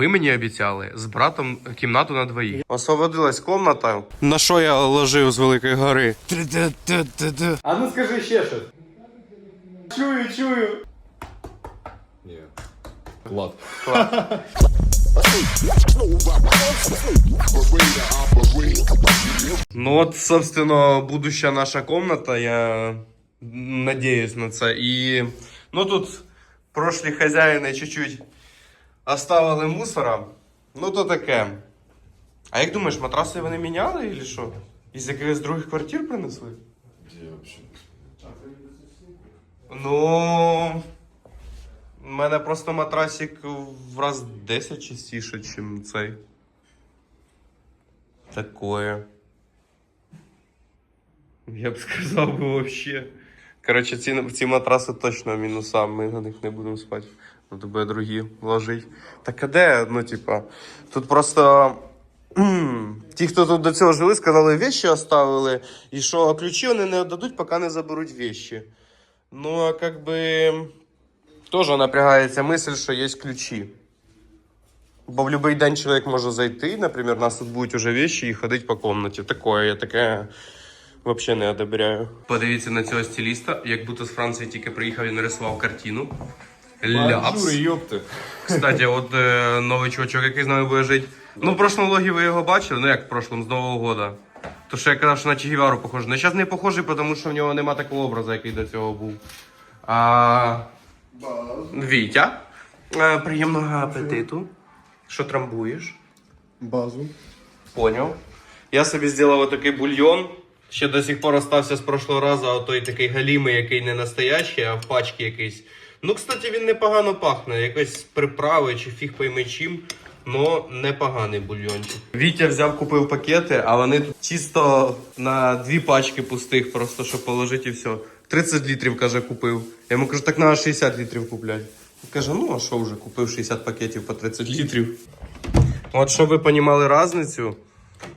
Ви мені обіцяли з братом кімнату на двоїх. Освободилась комната. На що я ложив з великої гори? А ну скажи ще щось. Чую, чую. Ні. Влад. Ну от, собственно, будущая наша комната, я надеюсь на це. І ну тут прошлі хазяїни чуть-чуть оставили мусора. Ну то таке. А як думаєш, матраси вони міняли чи що? Із якихось других квартир принесли? Де вообще? Ну. У мене просто матрасик в раз 10 частіше, ніж цей. Такое. Я б сказав би вообще. Коротше, ці, ці матраси точно мінуса, ми на них не будемо спати. Надо буде другі вложити. Так а де, ну, типа, тут просто. Ті, хто тут до цього жили, сказали, вещи оставили, і що ключі вони не віддадуть, поки не заберуть вещи. Ну, а как бы тоже напрягається мисль, що є ключі. Бо в будь-який день чоловік може зайти, наприклад, у нас тут будуть уже вещи і ходити по комнаті. Такое, я таке взагалі не одобряю. Подивіться на цього стиліста, як будто з Франції тільки приїхав і нарисував картину. Ляпс. Кстати, от е, новий чувачок, який з нами буде жити. Ну, в прошлому влогі ви його бачили, ну як в прошлому, з Нового года. То що я казав, що на Че Гевару похожий. Ну, зараз не похожий, тому що в нього нема такого образу, який до цього був. А... Вітя. Е, приємного апетиту. Що трамбуєш? Базу. Поняв. Я собі зробив отакий бульйон. Ще до сих пор остався з прошлого разу, а той такий галімий, який не настоящий, а в пачці якийсь. Ну, кстати, він непогано пахне. Якось приправи чи фіг пойми чим. Но непоганий бульйончик. Вітя взяв, купив пакети, а вони тут чисто на дві пачки пустих, просто щоб положити і все. 30 літрів, каже, купив. Я йому кажу, так треба 60 літрів купляти. Він каже, ну а що вже, купив 60 пакетів по 30 літрів. От щоб ви розуміли різницю,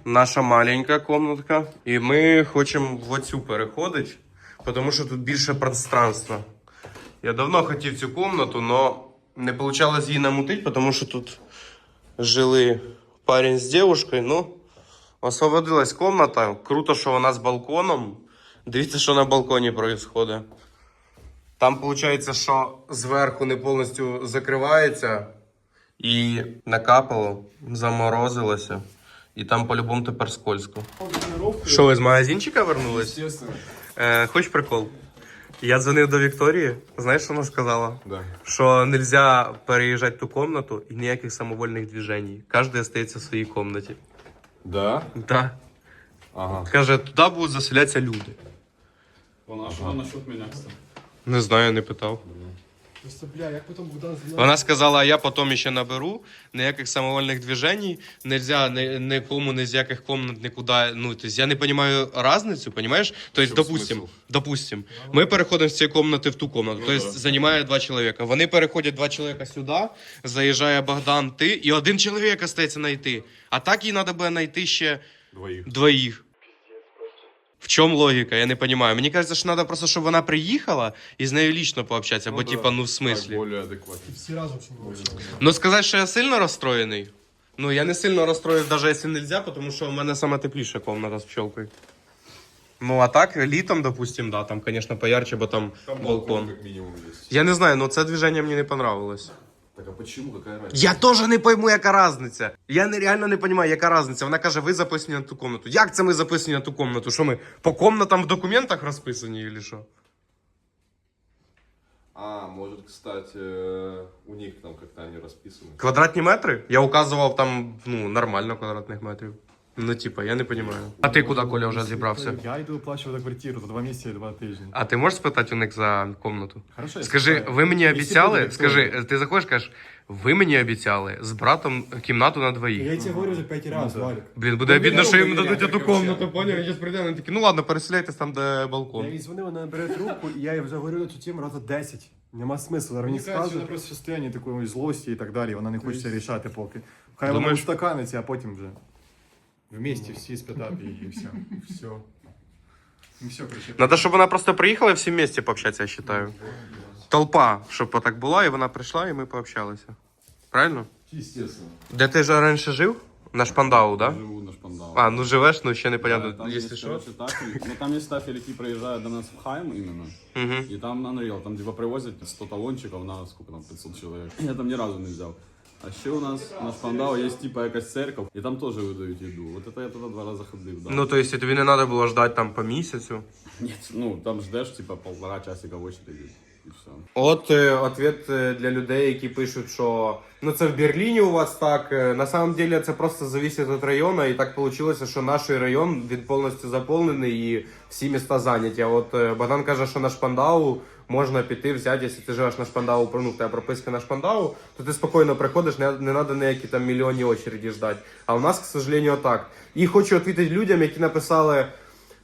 наша маленька комнатка, і ми хочемо в оцю переходити, тому що тут більше пространства. Я давно хотів цю комнату, але не вийшло її намутити, тому що тут жили парень з дівчиною. Ну, освободилась комната. Круто, що вона з балконом. Дивіться, що на балконі відбувається. Там виходить, що зверху не повністю закривається і накапало, заморозилося. І там по-любому тепер скользко. Що, ви з магазинчика вернулись? Е, хоч прикол? Я дзвонив до Вікторії. Знаєш, що вона сказала? Да. Що нельзя переїжджати ту кімнату і ніяких самовольних движень. Кожен остається в своїй кімнаті. Да? Да. Ага. Каже, туди будуть заселятися люди. Вона що насчет мене, кстати? Не знаю, не питав. Просто, бля, як потім Богдан знає. Вона сказала, а я потім ще наберу, ніяких самовольних движень, нельзя ні, нікому ні з яких комнат нікуди. Ну, тобто я не розумію різницю, розумієш? Тобто, Що допустим, смисл? допустим, ми переходимо з цієї кімнати в ту кімнату, Ну, тобто да. займає два чоловіка. Вони переходять два чоловіка сюди, заїжджає Богдан, ти, і один чоловік остається знайти. А так їй треба буде знайти ще Двоїх. двоїх. В чому логіка? Я не розумію. Мені кажеться, що треба просто, щоб вона приїхала і з нею лічно пообщатися, бо, да. типа, ну в Так, смислі. более адекватно. Всі разом всі. Ну, сказати, що я сильно розстроєний. Ну, я не сильно розстроїв, навіть якщо не можна, тому що в мене саме тепліша комната з пчелкою. Ну, а так, літом, допустим, да, там, звісно, поярче, бо там, Там балкон. как минимум есть. Я не знаю, ну це движення мені не понравилось. Так а почему? Какая разница? Я теж не пойму, яка різниця. Я не, реально не розумію, яка різниця. Вона каже, ви записані на ту комнату. Як це ми записані на ту комнату? Що ми по комнатам в документах розписані, чи що? А, может, кстати, э, у них там как-то они расписаны. Квадратні метри? Я указував там, ну, нормально квадратних метрів. Ну, типа, я не розумію. А ти куди, Коля, вже зібрався? Я йду оплачувати квартиру, за два місяці два тижні. А ти можеш спитати у них за комнату? Хорошо, я Скажи, спитаю. ви мені Якщо обіцяли, буде скажи, ти заходиш, кажеш, ви мені обіцяли з братом кімнату на двоїх. Я тебе говорю вже п'ять разів, Валік. Блін, буде обідно, що їм дадуть эту комнату, поняв? Він зараз прийде, вони такі, ну ладно, переселяйтесь там, де Я балкон. їй дзвонив, вона не бере трубку, і я їй вже говорю на цю тему раза 10. Нема смислу, зараз мені Мені вона просто в состоянні такої злості і так далі, вона не хоче рішати поки. Хай вона Думаєш? устаканиться, а потім вже. Вместе спитати її і все. Все. Ну все, короче. Надо, щоб вона просто приїхала і всі вместе пообщатися, я вважаю. Толпа, щоб так була, і вона прийшла, і ми пообщалися. Правильно? Естественно. Де ти ж раніше жив? На Шпандау, Я да? живу на Шпандау. А, ну живеш, ну ще непонятно, Да, там есть, що. короче, тафель. Ну там есть тафель, які приїжджають до нас в Хайм именно. Угу. И там на Unreal, там типа привозят 100 талончиков на сколько там, 500 человек. Я там ни разу не взял. А ще у нас на Шпандау є типа якась церковь, і там теж видають їду. Вот это я туди два рази ходив, да. Ну, то есть, тобі не треба було ждати там по місяцю. Нет, ну там ждеш типа полтора часика в очереди. І все. От е, ответ е, для людей, які пишуть, що ну це в Берліні у вас так. Е, На самом деле це просто залежить від району, і так вийшло, що наш район він повністю заповнений і всі міста зайняті. А от е, Богдан каже, що на Шпандау можна піти взяти, якщо ти живеш на Шпандау, ну, в тебе прописка на Шпандау, то ти спокійно приходиш, не, не треба ніякі там мільйонні очереді ждати. А у нас, к сожалению, так. І хочу відповідати людям, які написали: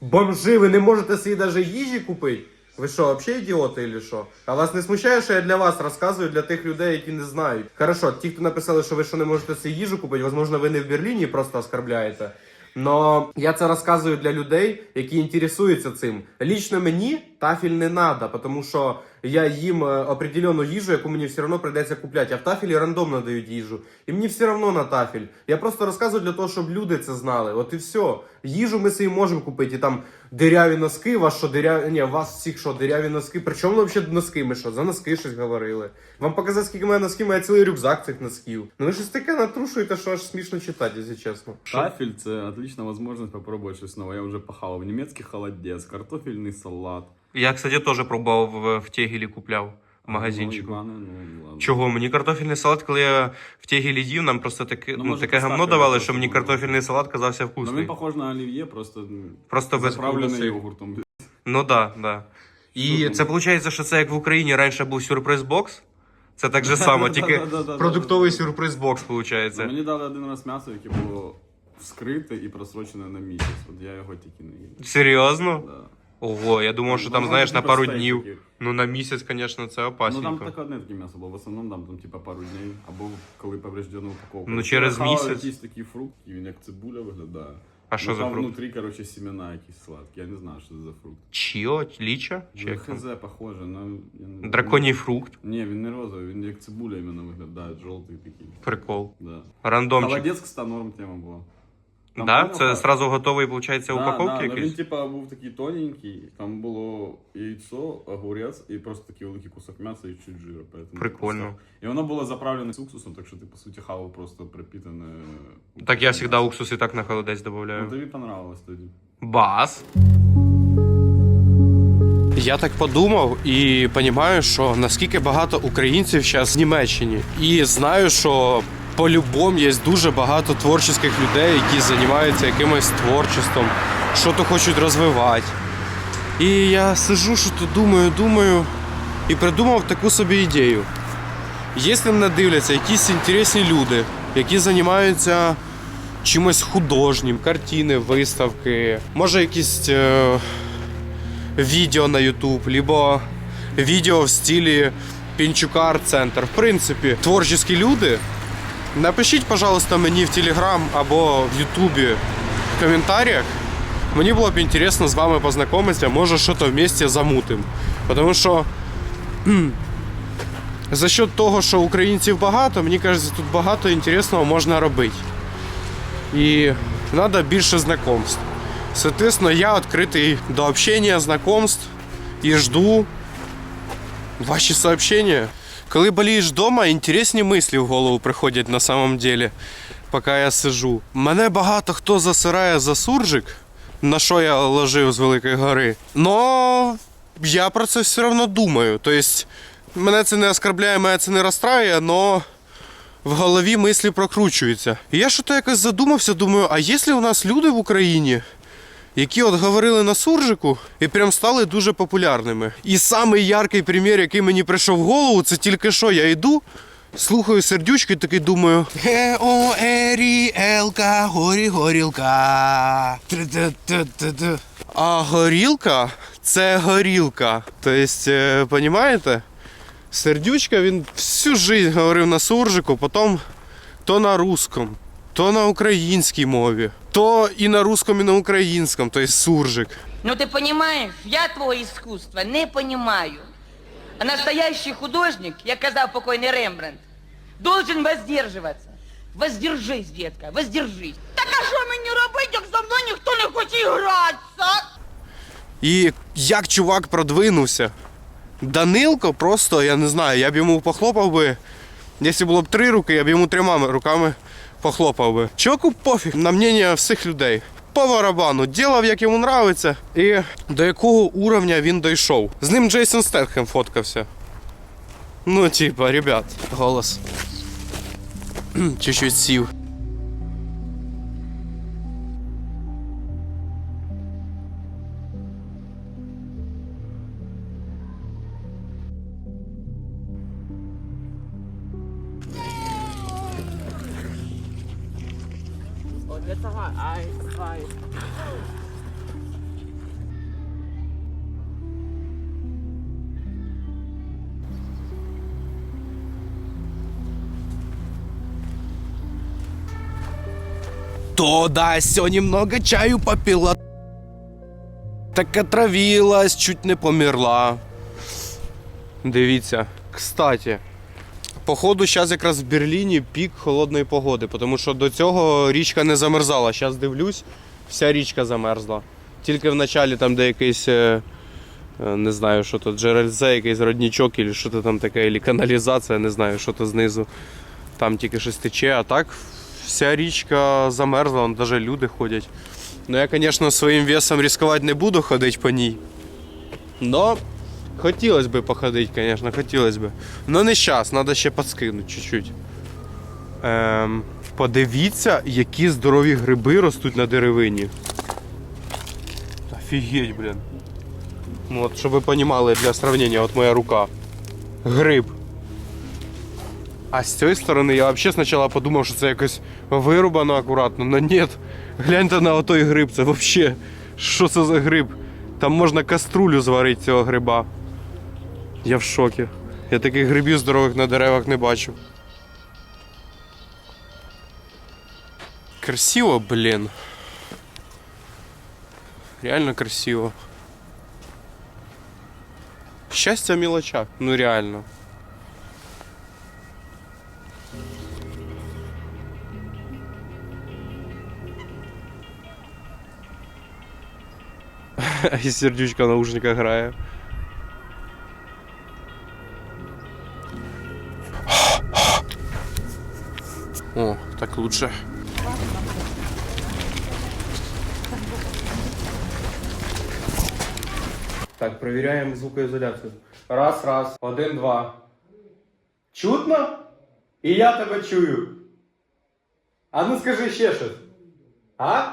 бомжи, ви не можете собі навіть їжі купити. Ви що, вообще ідіоти или що? А вас не смущає, що я для вас розказую для тих людей, які не знають. Хорошо, ті, хто написали, що ви що не можете собі їжу купити, возможно, ви не в Берліні просто оскорбляєте. Но я це розказую для людей, які інтересуються цим. Лічно мені тафель не треба, тому що я їм е, определену їжу, яку мені все одно прийдеться купляти. А в тафелі рандомно дають їжу. І мені все одно на тафель. Я просто розказую для того, щоб люди це знали. От і все. Їжу ми собі можемо купити. І там диряві носки, вас що диряві. Ні, вас всіх що, диряві носки. Причому взагалі носки? Ми що? За носки щось говорили. Вам показати, скільки мене у мене цілий рюкзак цих носків. Ну ви щось таке натрушуєте, що аж смішно читати, якщо чесно. Тафель це отлична можливість попробувати щось нове. Я вже пахав. Німецький холодець, картофельний салат. Я, кстати, теж пробував в, в Тегелі купляв в магазинчику. Ну, Іване, ну, ладно. Чого? Мені картофельний салат, коли я в Тегелі їв, нам просто таке, Ну, ну, може, таке поставте гамно давали, що мені картофельний салат казався Ну, вкусний. він похож на олів'є, просто, ну, Просто без заправлений йогуртом. Ну да, да. І Що це виходить, що це як в Україні раніше був сюрприз-бокс. Це так же само, тільки Да-да-да-да-да. продуктовий сюрприз-бокс, Ну, виходить. Мені дали один раз м'ясо, яке було вскрите і просрочене на місяць. От я його тільки не їв. Серйозно? Да. Ого, я думав, що там, Ну, знаєш, на типа пару стейк днів. такий. Ну на місяць, звісно, це Ну там опасненько. таке одне таке м'ясо було, в основному там, там типа пару днів, або коли повреждена упаковка. Ну, через Я хавав місяць. якийсь такий фрукт, і він як цибуля виглядає. А що Ну, за там фрукт? внутрі, короче, семена якісь сладкі. Я не знаю, що це за фрукт. Чіо, ліча? Чи Ну, як там? хз, похоже, ну... я не- Драконій фрукт. Ні, він не розовий, він як цибуля іменно виглядає, жовтий такий. Прикол. Да. Рандомчик. Холодець, кстати, норм тема була. Там Да? понял, Це как? сразу готовий, виходить, упаковки да, ну, Він типа був такий тоненький, там було яйцо, огурець і просто такий великий кусок м'яса і чуть жира. поэтому Прикольно. просто- І воно було заправлене з уксусом, так що ти по суті хавав просто пропітане. Так я завжди уксус і так на холодець Ну додаю. тобі понравилось тоді. Бас. Я так подумав і розумію, що наскільки багато українців зараз в Німеччині. І знаю, що по-любому є дуже багато творчих людей, які займаються якимось творчеством, що то хочуть розвивати. І я сижу, що то думаю, думаю, і придумав таку собі ідею. Якщо мене дивляться якісь інтересні люди, які займаються чимось художнім, картини, виставки, може якісь е, відео на YouTube, либо відео в стилі Пінчука арт-центр. В принципі, творчі люди. Напишіть, пожалуйста, мені в Телеграм або в Ютубі в коментарях. Мені було б інтересно з вами познайомитися, може щось вместе замутим. Тому що за счет того, що українців багато, мені кажеться, тут багато інтересного можна робити. І треба більше знайомств. Соответственно, я відкритий до общения, знайомств і жду ваші сообщения. Коли болієш вдома, інтересні мислі в голову приходять на самом деле, поки я сижу. Мене багато хто засирає за суржик, на що я ложив з Великої гори. Но я про це все одно думаю. Тобто, мене це не оскорбляє, мене це не розстраює, но в голові мислі прокручуються. І я що то якось задумався, думаю, а якщо у нас люди в Україні, які от говорили на суржику і прям стали дуже популярними. І самий яркий примір, який мені прийшов в голову, це тільки що я йду. Слухаю сердючки, такий думаю. О, Ері, Елка, горі, горілка. А горілка це горілка. Тобто, розумієте? Сердючка він всю життя говорив на суржику, потім то на русском, то на українській мові, то і на русском, і на українському, тобто суржик. Ну ты понимаешь, я твого искусства не понимаю. А настоящий художник, як казав покойний Рембрандт, должен воздерживаться. Воздержись, детка, воздержись. Так а що мені робити, як за мною ніхто не хоче гратися? І як чувак продвинувся. Данилко просто, я не знаю, я б йому похлопав би. Якщо було б три руки, я б йому трьома руками похлопав би. Чуваку пофіг на мнення всіх людей. По барабану, ділав, як йому нравиться, і до якого уровня він дійшов. З ним Джейсон Стетхем фоткався. Ну, типа, ребят, голос. Чуть-чуть сів. То да, все немного чаю попила. Так отравилась, чуть не померла. Дивіться. Кстати, походу, зараз якраз в Берліні пік холодної погоди, тому що до цього річка не замерзала. Зараз дивлюсь, вся річка замерзла. Тільки в началі там де якийсь, е, е, не знаю, що то, джерельце, якийсь родничок, або що то там таке, або каналізація, не знаю, що то знизу. Там тільки щось тече, а так вся річка замерзла, навіть люди ходять. Ну я, звісно, своїм весом ризикувати не буду ходити по ній. Но хотілося б походити, звісно, хотілося б. Но не зараз, треба ще підскинути чуть-чуть. Ем, подивіться, які здорові гриби ростуть на деревині. Офігеть, блін. Ну, от, щоб ви розуміли для сравнення, от моя рука. Гриб. А з цієї сторони я взагалі спочатку подумав, що це якось вирубано акуратно, але ні. Гляньте на отой гриб, це взагалі. Що це за гриб? Там можна каструлю зварити цього гриба. Я в шокі. Я таких грибів здорових на деревах не бачив. Красиво, блін. Реально красиво. Щастя в мелочах, ну реально. І сердючка в наушниках грає. О, так лучше. Так, проверяем звукоизоляцию. Раз, раз, один, два. Чутно? І я тебе чую. А ну скажи ще щось. А?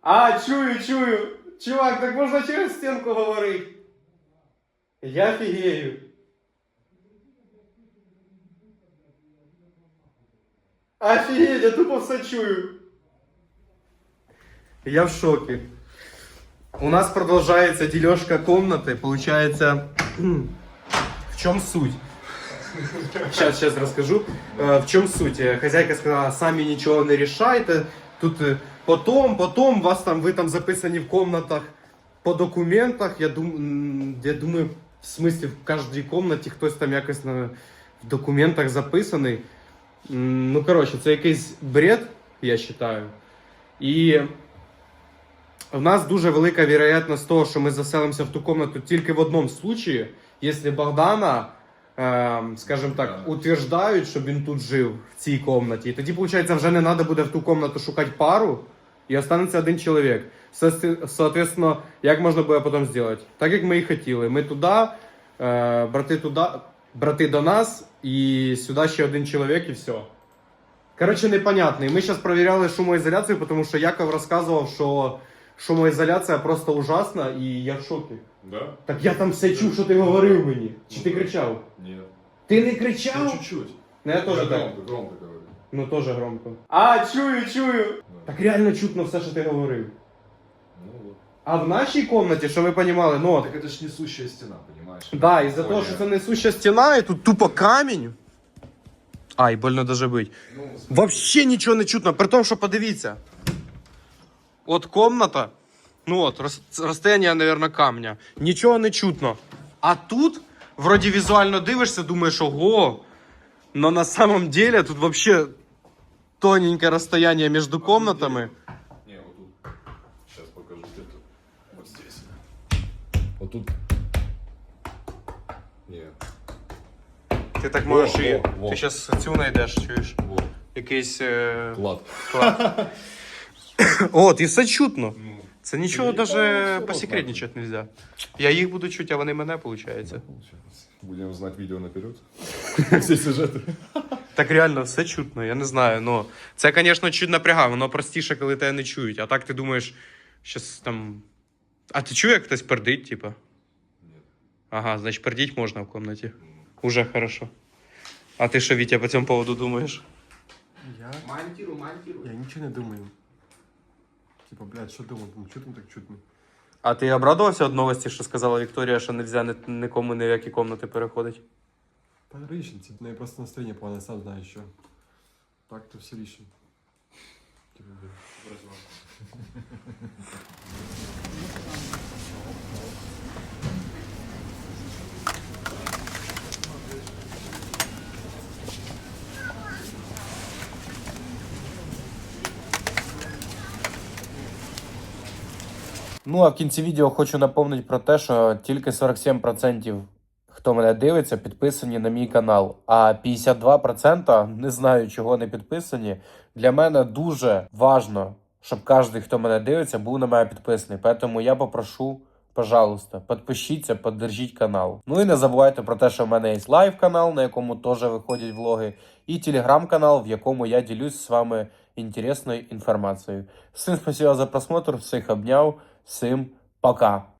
А, чую, чую. Чувак, так можна через стінку говорити. Я фігею. Офігеть, я тупо все чую. Я в шоке. У нас продолжается дележка комнаты. Получается, в чем суть? Сейчас, сейчас расскажу. Э, В чем суть? Э, Хозяйка сказала, сами ничего не решайте. Тут э, потом, потом, вас там, вы там записані в комнатах по документах. Я, дум, м, я думаю, в смысле, в каждой комнаті хтось там якось на, в документах записаний. Ну, коротше, це якийсь бред, я вважаю. І у нас дуже велика вероятність того, що ми заселимося в ту комнату тільки в одному случаї, якщо Богдана, ем, скажімо так, утверждають, щоб він тут жив в цій комнаті. І тоді, виходить, вже не треба буде в ту комнату шукати пару, і останеться один чоловік. Соотве- Соответственно, як можна буде потім зробити? Так як ми і хотіли. Ми туди, е, брати туди, брати до нас, і сюди ще один чоловік, і все. Коротше, непонятно. І ми зараз перевіряли шумоізоляцію, тому що Яков розказував, що шумоізоляція просто ужасна, і я в шокі. Да? Так я там все чув, що ти говорив мені. Чи ти кричав? Нет. Ти не Ну, кричав? чуть-чуть. Ну я теж так. громко, громко говорю. Ну теж громко. А, чую, чую. Так реально чутно все, що ти говорив. Ну вот. А в нашій кімнаті, що ви розуміли, ну от. Так это ж несущая стена, понимаешь? Да, із-за того, Понял. що це несуща стіна, і тут тупо камінь. Ай, больно даже бить. Ну, Вообще нічого не чутно. При тому, що подивіться. От комната, ну от, роз- розстояння, наверное, камня. Нічого не чутно. А тут вроді візуально дивишся, думаєш, ого. Но на самом деле тут вообще тоненькое расстояние между комнатами. Не, вот тут. Сейчас покажу где-то. Вот здесь. Вот тут. Не. Ти так можеш Во, і. во, во. Ти зараз цю знайдеш, чуєш? Вот. Якийсь. Е... Клад. От, і все чутно. Ну, Це нічого все посекретничати нельзя. Я їх буду чути, а вони мене, виходить. получается. Будем знать видео наперед. Все сюжеты. Так реально все чутно, я не знаю. Ну, це, звісно, чуть напрягає, воно простіше, коли тебе не чують. А так ти думаєш, щас там. А ти чуєш, як хтось пердить, типа? Ні. Ага, значить пердіть можна в кімнаті. Уже хорошо. А ти що, Вітя, по цьому поводу думаєш? Я, Монтиру, монтиру. я ничего не думаю. Типа, блядь, что думал? Ну, что там так чутно? А ти обрадувався від новості, що сказала Вікторія, що не можна нікому ні в які кімнати переходити? Да, лишним, типа, ну, я просто настроение погано, сам знаю еще. Так-то все лишним. Типа, блядь, Ну а в кінці відео хочу напомнити про те, що тільки 47% хто мене дивиться, підписані на мій канал. А 52% не знаю, чого не підписані. Для мене дуже важно, щоб кожен, хто мене дивиться, був на мене підписаний. Тому я попрошу. Пожалуйста, підпишіться, поддержіть канал. Ну і не забувайте про те, що в мене є лайв канал, на якому теж виходять влоги, і телеграм-канал, в якому я ділюсь з вами інтересною інформацією. Всім спасибо за просмотр, всіх обняв, всім пока.